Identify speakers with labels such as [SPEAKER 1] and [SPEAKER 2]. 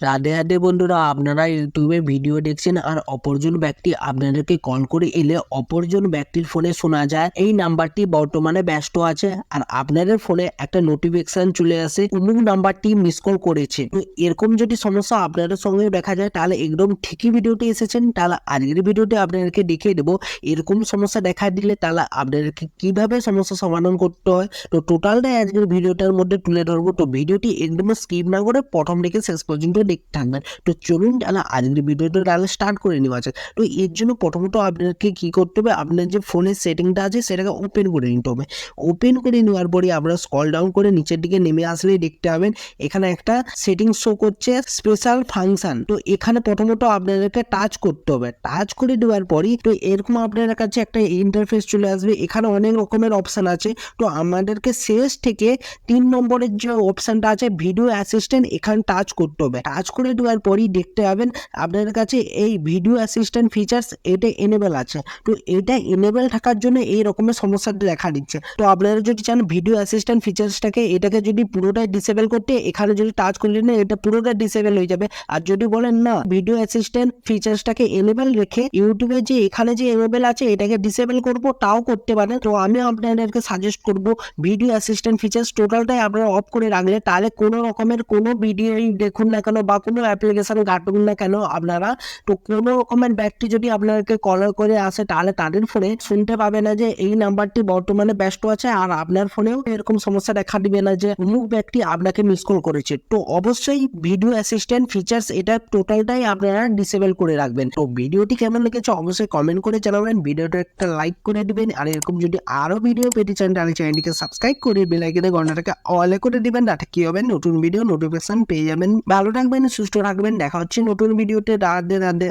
[SPEAKER 1] রাধে রাধে বন্ধুরা, আপনারা ইউটিউবে ভিডিও দেখছেন আর অপরজন ব্যক্তি আপনাদেরকে কল করে এলে অপরজন ব্যক্তির ফোনে শোনা যায়। এই নাম্বারটি বর্তমানে ব্যস্ত আছে আর আপনাদের ফোনে একটা নোটিফিকেশন চলে আসে অমুক নাম্বারটি মিস কল করেছে। এরকম যদি সমস্যা আপনাদের সঙ্গে দেখা যায়, তাহলে একদম ঠিকই ভিডিওতে এসেছেন। তাহলে আজকের ভিডিওতে আপনাদেরকে দেখিয়ে দেবো, এরকম সমস্যা দেখা দিলে তাহলে আপনাদেরকে কীভাবে সমস্যা সমাধান করতে হয়? তো টোটালটাই আজকের ভিডিওটার মধ্যে তুলে ধরবো। তো ভিডিওটি একদম স্কিপ না করে প্রথম থেকে শেষ পর্যন্ত দেখতে থাকবেন তো চলুন তাহলে আজকের ভিডিওটা তাহলে স্টার্ট করে নেওয়া যাক। তো এর জন্য প্রথমত আপনাকে কী করতে হবে? আপনার যে ফোনের সেটিংটা আছে সেটাকে ওপেন করে নিতে হবে। ওপেন করে নেওয়ার পরে আপনারা স্কল ডাউন করে নিচের দিকে নেমে আসলেই দেখতে পাবেন, এখানে একটা সেটিং শো করছে স্পেশাল ফাংশন তো এখানে প্রথমত আপনাদেরকে টাচ করতে হবে। টাচ করে দেওয়ার পরই তো এরকম আপনাদের কাছে একটা ইন্টারফেস চলে আসবে। এখানে অনেক রকমের অপশান আছে। তো আমাদেরকে শেষ থেকে তিন নম্বরের যে অপশানটা আছে ভিডিও অ্যাসিস্ট্যান্ট এখানে টাচ করতে হবে। টাচ করে দেওয়ার পরই দেখতে পাবেন আপনাদের কাছে এই ভিডিও অ্যাসিস্ট্যান্ট ফিচার্স এটা এনেবেল আছে। তো এটা এনেবেল থাকার জন্য এই রকমের সমস্যাটা দেখা দিচ্ছে। তো আপনারা যদি চান ভিডিও অ্যাসিস্ট্যান্ট ফিচার্সটাকে এটাকে যদি পুরোটাই ডিসেবল করতে এখানে যদি টাচ করলে না, এটা পুরোটা ডিসেবল হয়ে যাবে। আর যদি বলেন না ভিডিও অ্যাসিস্ট্যান্ট ফিচার্সটাকে এনেবেল রেখে ইউটিউবে যে এখানে যে এনেবেল আছে, এটাকে ডিসেবল করব, তাও করতে পারেন। তো আমি আপনাদেরকে সাজেস্ট করব ভিডিও অ্যাসিস্ট্যান্ট ফিচার্স টোটালটাই আপনারা অফ করে রাখলে তাহলে কোনো রকমের কোনো ভিডিওই দেখুন না কেন বা কোনো অ্যাপ্লিকেশন ঘাটুন না কেন, আপনারা তো কোনো রকমের ব্যক্তি যদি আপনাকে কল করে আসে, তাহলে তাদের ফোনে শুনতে পাবে না যে এই নাম্বারটি বর্তমানে ব্যস্ত আছে আর আপনার ফোনেও এরকম সমস্যা দেখা দিবে না যে অমুক ব্যক্তি আপনাকে মিস কল করেছে। তো অবশ্যই ভিডিও অ্যাসিস্ট্যান্ট ফিচার্স এটা টোটালটাই আপনারা ডিসেবল করে রাখবেন। তো ভিডিওটি কেমন লেগেছে অবশ্যই কমেন্ট করে জানাবেন। ভিডিওটা একটা লাইক করে দিবেন আর এরকম যদি আরও ভিডিও পেতে চান, তাহলে চ্যানেলটিকে সাবস্ক্রাইব করে বেলাইকেনে ঘন্টাটাকে অলে করে দিবেন। তাতে কি হবে? নতুন ভিডিও নোটিফিকেশন পেয়ে যাবেন। ভালো থাকবেন সুস্থ থাকবেন দেখা হচ্ছে নতুন ভিডিওতে রাধে রাধে।